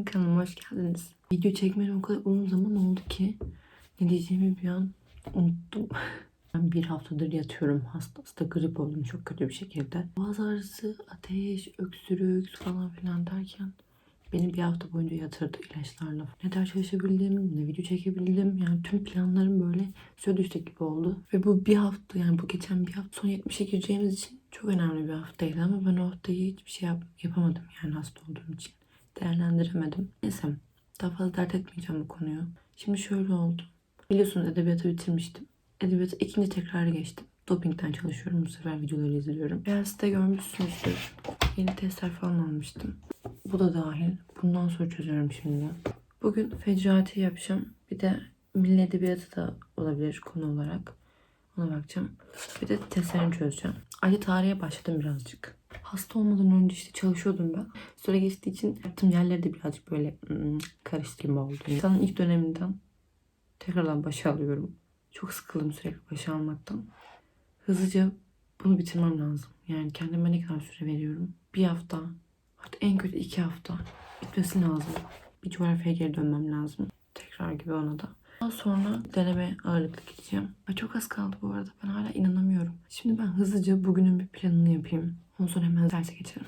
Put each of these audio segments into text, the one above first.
Günaydın kanalıma hoş geldiniz. Video çekmeden o kadar uzun zaman oldu ki ne diyeceğimi bir an unuttum. Ben bir haftadır yatıyorum hasta hasta grip oldum çok kötü bir şekilde. Boğaz ağrısı, ateş, öksürük falan filan derken beni bir hafta boyunca yatırdı ilaçlarla. Ne ders çalışabildim, ne video çekebildim. Yani tüm planlarım böyle suya gibi oldu. Ve bu bir hafta yani bu geçen bir hafta son 70'e gireceğimiz için çok önemli bir haftaydı ama ben o haftayı hiçbir şey yap- yapamadım yani hasta olduğum için. Değerlendiremedim. Neyse daha fazla dert etmeyeceğim bu konuyu. Şimdi şöyle oldu. Biliyorsunuz edebiyatı bitirmiştim. Edebiyatı ikinci tekrarı geçtim. Dopingten çalışıyorum. Bu sefer videoları izliyorum. Biraz da görmüşsünüzdür. Yeni testler falan almıştım. Bu da dahil. Bundan sonra çözüyorum şimdi. Bugün fecrati yapacağım. Bir de milli edebiyatı da olabilir konu olarak. Ona bakacağım. Bir de testlerini çözeceğim. Ayrıca tarihe başladım birazcık. Hasta olmadan önce işte çalışıyordum ben. Süre geçtiği için yaptığım yerleri de birazcık böyle hmm, karıştırma oldu. İnsanın ilk döneminden tekrardan başa alıyorum. Çok sıkıldım sürekli başa almaktan. Hızlıca bunu bitirmem lazım. Yani kendime ne kadar süre veriyorum? Bir hafta, hatta en kötü iki hafta bitmesi lazım. Bir coğrafyaya geri dönmem lazım. Tekrar gibi ona da. Daha sonra deneme ağırlıklı gideceğim. Ay çok az kaldı bu arada. Ben hala inanamıyorum. Şimdi ben hızlıca bugünün bir planını yapayım. Ondan sonra hemen derse geçelim.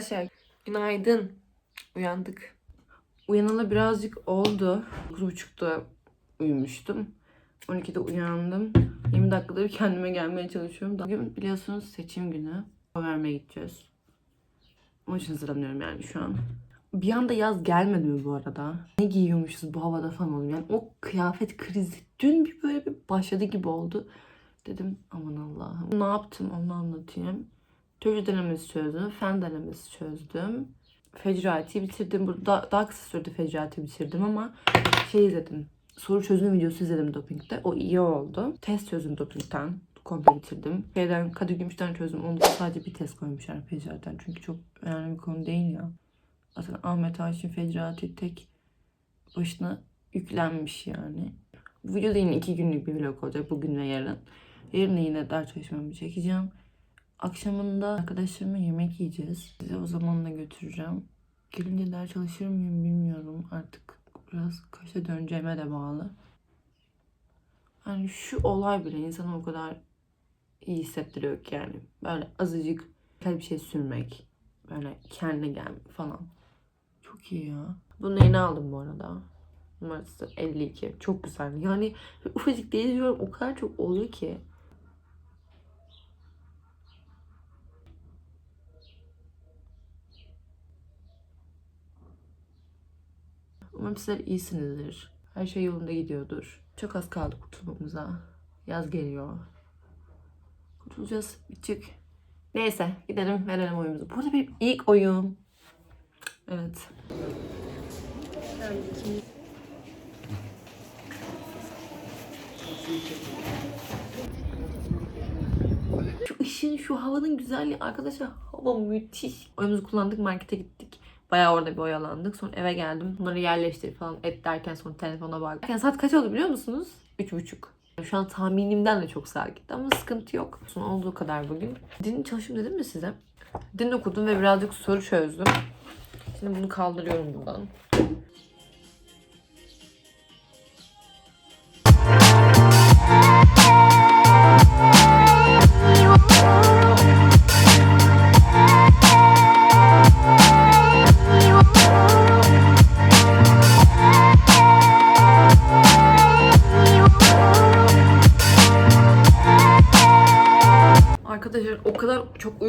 Arkadaşlar günaydın. Uyandık. Uyanalı birazcık oldu. 9.30'da uyumuştum. 12'de uyandım. 20 dakikadır kendime gelmeye çalışıyorum. Bugün biliyorsunuz seçim günü. O vermeye gideceğiz. Onun için hazırlanıyorum yani şu an. Bir anda yaz gelmedi mi bu arada? Ne giyiyormuşuz bu havada falan oldum. Yani o kıyafet krizi dün bir böyle bir başladı gibi oldu. Dedim aman Allah'ım. Ne yaptım onu anlatayım. Türkçe denemesi çözdüm. Fen denemesi çözdüm. Fecrati bitirdim. Burada daha kısa sürede Fecrati bitirdim ama şey izledim. Soru çözüm videosu izledim dopingte. O iyi oldu. Test çözdüm dopingten. Komple bitirdim. Şeyden Kadir Gümüş'ten çözdüm. Onu da sadece bir test koymuşlar Fecrati'den. Çünkü çok önemli bir konu değil ya. Zaten Ahmet Haşim Fecrati tek başına yüklenmiş yani. Bu videoda yine iki günlük bir vlog olacak. Bugün ve yarın. Yarın yine ders çalışmamı çekeceğim. Akşamında arkadaşlarımla yemek yiyeceğiz. Size o zaman da götüreceğim. Gelince ders çalışır mıyım bilmiyorum. Artık biraz kaça döneceğime de bağlı. Hani şu olay bile insana o kadar iyi hissettiriyor ki yani. Böyle azıcık bir şey sürmek. Böyle kendine gelmek falan. Çok iyi ya. Bunu yeni aldım bu arada. Numarası 52. Çok güzel. Yani ufacık değişiyorum. O kadar çok oluyor ki. Umarım sizler iyisinizdir. Her şey yolunda gidiyordur. Çok az kaldı kurtulmamıza. Yaz geliyor. Kurtulacağız. Bitecek. Neyse gidelim verelim oyumuzu. Bu arada benim ilk oyun. Evet. Şu ışığın, şu havanın güzelliği arkadaşlar hava müthiş. Oyumuzu kullandık markete gittik. Bayağı orada bir oyalandık. Sonra eve geldim. Bunları yerleştir falan et derken sonra telefona bak. Yani saat kaç oldu biliyor musunuz? Üç buçuk. Şu an tahminimden de çok saat gitti ama sıkıntı yok. Son olduğu kadar bugün. Din çalışım dedim mi size? Din okudum ve birazcık soru çözdüm. Şimdi bunu kaldırıyorum buradan.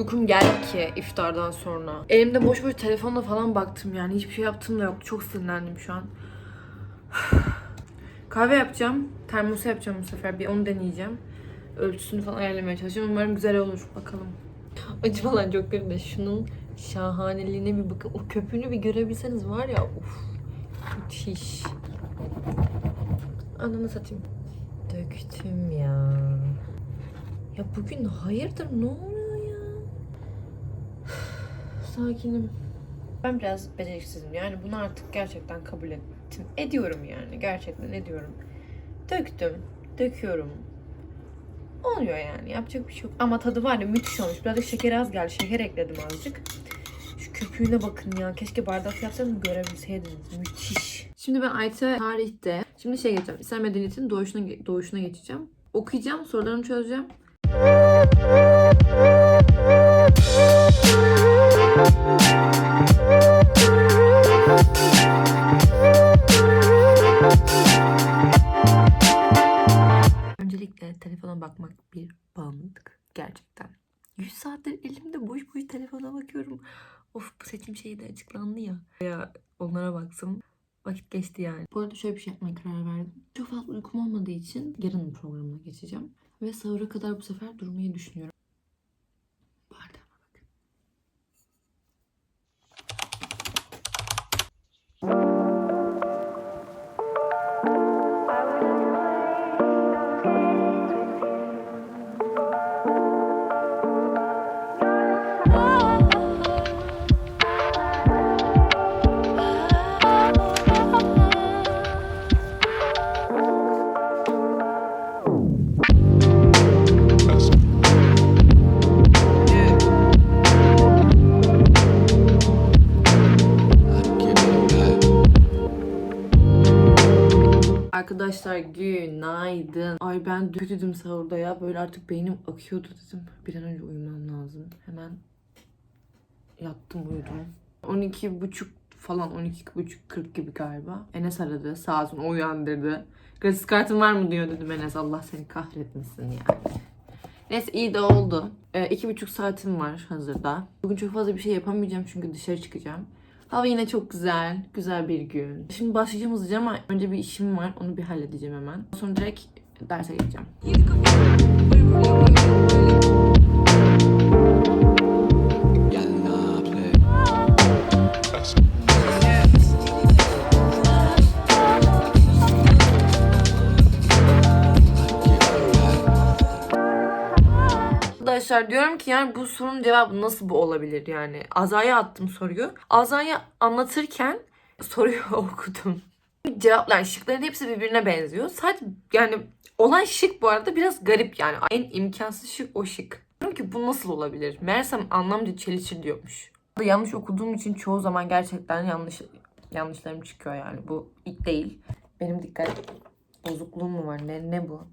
Uykum geldi ki iftardan sonra. Elimde boş boş telefonla falan baktım yani. Hiçbir şey yaptığım da yok. Çok sinirlendim şu an. Kahve yapacağım. Termos yapacağım bu sefer. Bir onu deneyeceğim. Ölçüsünü falan ayarlamaya çalışacağım. Umarım güzel olur. Bakalım. Acı falan çok kötü de şunun şahaneliğine bir bakın. O köpüğünü bir görebilseniz var ya. Uf. Müthiş. Ananı satayım. Döktüm ya. Ya bugün hayırdır ne oluyor? Sakinim. Ben biraz beceriksizim. Yani bunu artık gerçekten kabul ettim. Ediyorum yani. Gerçekten ediyorum. Döktüm. Döküyorum. Oluyor yani. Yapacak bir şey yok. Ama tadı var ya müthiş olmuş. Birazcık şeker az geldi. Şeker ekledim azıcık. Şu köpüğüne bakın ya. Keşke bardak yapsaydım görebilseydiniz. Müthiş. Şimdi ben Ayta tarihte. Şimdi şey geçeceğim. İslam medeniyetinin doğuşuna, doğuşuna geçeceğim. Okuyacağım. Sorularını çözeceğim. Öncelikle telefona bakmak bir bağımlılık. Gerçekten. 100 saattir elimde boş boş telefona bakıyorum. Of bu seçim şeyi de açıklandı ya. Ya onlara baksın. Vakit geçti yani. Bu arada şöyle bir şey yapmaya karar verdim. Çok fazla uykum olmadığı için yarının programına geçeceğim. Ve sahura kadar bu sefer durmayı düşünüyorum. Arkadaşlar günaydın. Ay ben kötüydüm sahurda ya. Böyle artık beynim akıyordu dedim. Bir an önce uyumam lazım. Hemen yattım uyudum. 12 buçuk falan 12 buçuk 40 gibi galiba. Enes aradı. Sağ olsun uyandırdı. Gratis kartın var mı diyor dedim Enes. Allah seni kahretmesin yani. Neyse iyi de oldu. Ee, buçuk saatim var hazırda. Bugün çok fazla bir şey yapamayacağım çünkü dışarı çıkacağım. Hava yine çok güzel. Güzel bir gün. Şimdi başlayacağım hızlıca ama önce bir işim var. Onu bir halledeceğim hemen. Sonra direkt derse geçeceğim. Arkadaşlar diyorum ki yani bu sorunun cevabı nasıl bu olabilir yani? Azaya attım soruyu. Azaya anlatırken soruyu okudum. Cevaplar, şıkların hepsi birbirine benziyor. Sadece yani olan şık bu arada biraz garip yani. En imkansız şık o şık. Diyorum ki bu nasıl olabilir? Meğersem anlamca çelişir diyormuş. Yanlış okuduğum için çoğu zaman gerçekten yanlış yanlışlarım çıkıyor yani. Bu ilk değil. Benim dikkat bozukluğum mu var? Ne, ne bu?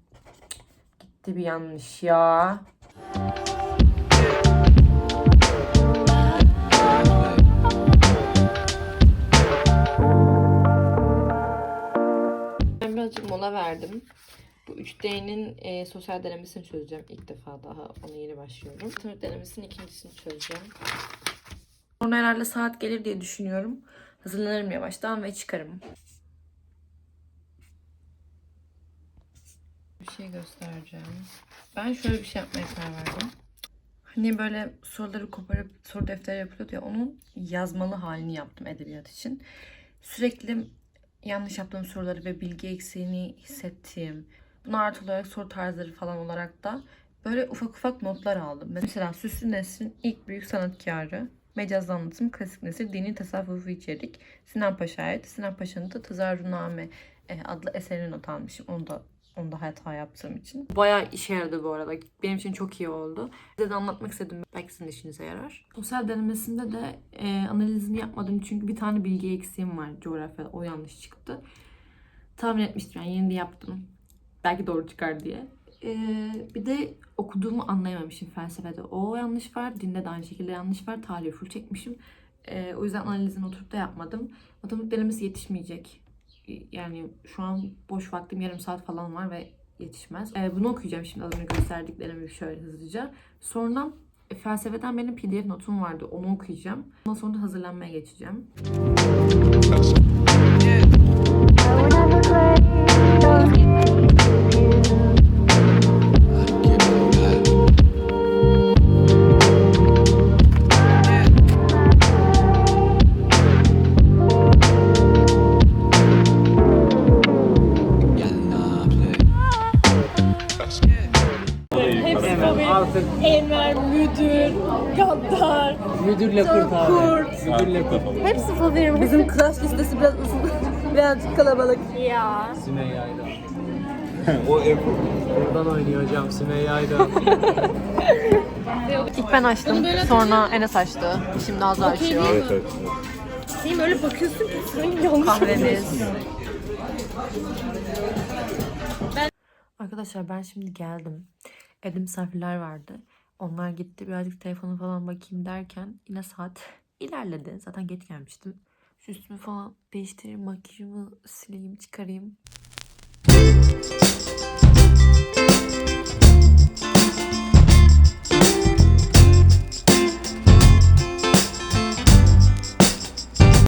Gitti bir yanlış ya. Ben birazcık mola verdim. Bu 3D'nin e, sosyal denemesini çözeceğim ilk defa daha. Ona yeni başlıyorum. Sınıf denemesinin ikincisini çözeceğim. Sonra herhalde saat gelir diye düşünüyorum. Hazırlanırım yavaştan ve çıkarım. Bir şey göstereceğim. Ben şöyle bir şey yapmaya karar verdim. Hani böyle soruları koparıp soru defteri yapılıyordu ya onun yazmalı halini yaptım edebiyat için. Sürekli yanlış yaptığım soruları ve bilgi eksiğini hissettiğim, buna artı olarak soru tarzları falan olarak da böyle ufak ufak notlar aldım. Mesela Süslü Nesrin ilk büyük sanatkarı, mecaz anlatım, klasik nesil, dini tasavvufu içerik, Sinan Paşa ait. Sinan Paşa'nın da Tazarruname e, adlı eserini not almışım. Onu da onu da hata yaptığım için. Bayağı işe yaradı bu arada. Benim için çok iyi oldu. Size de anlatmak istedim. Belki sizin işinize yarar. Sosyal denemesinde de e, analizini yapmadım çünkü bir tane bilgi eksiğim var coğrafyada. O yanlış çıktı. Tahmin etmiştim yani yeni de yaptım. Belki doğru çıkar diye. E, bir de okuduğumu anlayamamışım felsefede. O yanlış var. Dinde de aynı şekilde yanlış var. Tarihi full çekmişim. E, o yüzden analizini oturup da yapmadım. Matematik denemesi yetişmeyecek. Yani şu an boş vaktim yarım saat falan var ve yetişmez. E, bunu okuyacağım şimdi az önce gösterdiklerimi şöyle hızlıca. Sonra E, Felsefeden benim pdf notum vardı. Onu okuyacağım. Ondan sonra da hazırlanmaya geçeceğim. Müdürle kurt. Hepsi favorim. Bizim klas listesi biraz uzun. Birazcık kalabalık. Ya. Sümeyye Aydan. o Buradan oynuyor hocam Sümeyye Aydan. İlk ben açtım. Sonra Enes açtı. Şimdi Azra açıyor. Şeyim öyle bakıyorsun ki sanki yanlış Kahvemiz. Arkadaşlar ben şimdi geldim. Evde misafirler vardı. Onlar gitti. Birazcık telefona falan bakayım derken yine saat ilerledi. Zaten geç gelmiştim. Üstümü falan değiştireyim, makyajımı sileyim, çıkarayım.